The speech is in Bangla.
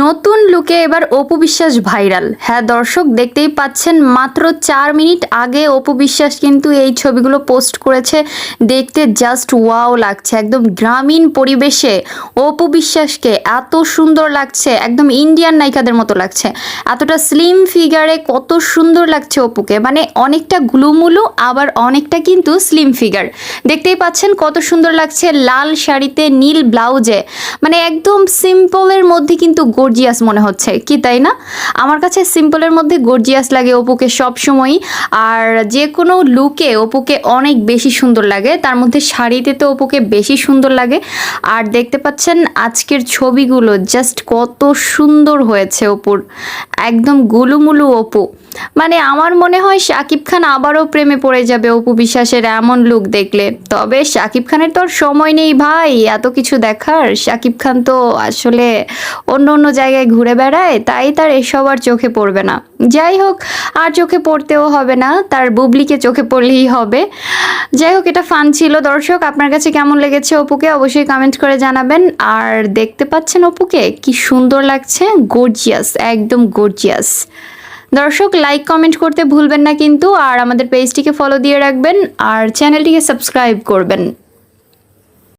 নতুন লুকে এবার অপু বিশ্বাস ভাইরাল। হ্যাঁ দর্শক, দেখতেই পাচ্ছেন, মাত্র চার মিনিট আগে অপু বিশ্বাস কিন্তু এই ছবিগুলো পোস্ট করেছে। দেখতে জাস্ট ওয়াও লাগছে। একদম গ্রামীণ পরিবেশে অপু বিশ্বাসকে এত সুন্দর লাগছে, একদম ইন্ডিয়ান নায়িকাদের মতো লাগছে। এতটা স্লিম ফিগারে কত সুন্দর লাগছে অপুকে। মানে অনেকটা গ্লুমুলু, আবার অনেকটা কিন্তু স্লিম ফিগার দেখতেই পাচ্ছেন, কত সুন্দর লাগছে লাল শাড়িতে নীল ব্লাউজে মানে একদম সিম্পলের মধ্যে কিন্তু গর্জিয়াস মনে হচ্ছে, কি তাই না? আমার কাছে সিম্পলের মধ্যে গর্জিয়াস লাগে অপুকে সব সময়ই, আর যে কোনো লুকে অপুকে অনেক বেশি সুন্দর লাগে, তার মধ্যে শাড়িতে তো অপুকে বেশি সুন্দর লাগে, আর দেখতে পাচ্ছেন আজকের ছবিগুলো জাস্ট কত সুন্দর হয়েছে অপুর, একদম গুলুমুলু অপু। মানে আমার মনে হয় শাকিব খান আবারও প্রেমে পড়ে যাবে অপু বিশ্বাসের এমন লুক দেখলে, তবে শাকিব খানের তো আর সময় নেই ভাই, এত কিছু দেখার, শাকিব খান তো আসলে অন্য জায়গায় ঘুরে বেড়ায়, তাই তার এসব আর চোখে পড়বে না। যাই হোক, আর চোখে পড়তেও হবে না, তার বুবলিকে চোখে পড়লেই হবে। যাই হোক, এটা ফান ছিল। দর্শক, আপনার কাছে কেমন লেগেছে অপুকে অবশ্যই কমেন্ট করে জানাবেন। আর দেখতে পাচ্ছেন অপুকে, কি সুন্দর লাগছে গর্জিয়াস একদম গর্জিয়াস দর্শক লাইক কমেন্ট করতে ভুলবেন না কিন্তু, আর আমাদের পেজটিকে ফলো দিয়ে রাখবেন, আর চ্যানেলটিকে সাবস্ক্রাইব করবেন।